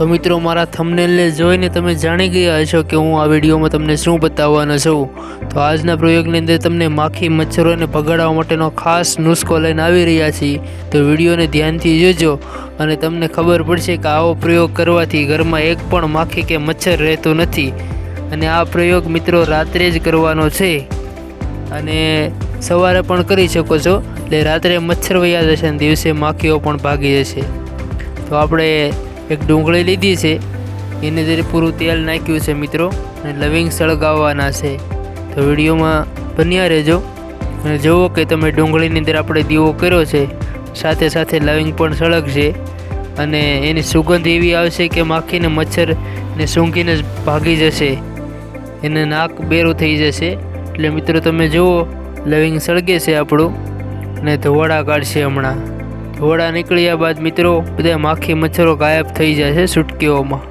તો મિત્રો, મારા થંબનેલને જોઈને તમે જાણી ગયા હશો કે હું આ વિડીયોમાં તમને શું બતાવવાનો છું. તો આજના પ્રયોગની અંદર તમને માખી મચ્છરોને ભગાડવા માટેનો ખાસ નુસ્ખો લઈને આવી રહ્યા છીએ. તો વિડીયોને ધ્યાનથી જોજો અને તમને ખબર પડશે કે આવો પ્રયોગ કરવાથી ઘરમાં એક પણ માખી કે મચ્છર રહેતું નથી. અને આ પ્રયોગ મિત્રો રાત્રે જ કરવાનો છે. અને સવારે પણ કરી શકો છો, એટલે રાત્રે મચ્છર વયા જશે અને દિવસે માખીઓ પણ ભાગી જશે. તો આપણે એક ડુંગળી લીધી છે. એની અંદર પૂરું તેલ નાખ્યું છે મિત્રો અને લવિંગ સળગાવવાના છે. તો વિડીયોમાં બન્યા રહેજો. અને જુઓ કે તમે ડુંગળીની અંદર આપણે દીવો કર્યો છે. સાથે સાથે લવિંગ પણ સળગશે. અને એની સુગંધ એવી આવશે કે માખીને મચ્છરને સૂંઘીને જ ભાગી જશે. એને નાક બેરું થઈ જશે. એટલે મિત્રો તમે જુઓ, લવિંગ સળગે છે આપણું. અને ધોવાડા કાઢશે હમણાં. ધોવાડા નીકળ્યા બાદ મિત્રો બધા માખી મચ્છરો ગાયબ થઈ જાય છે સુટકીઓમાં.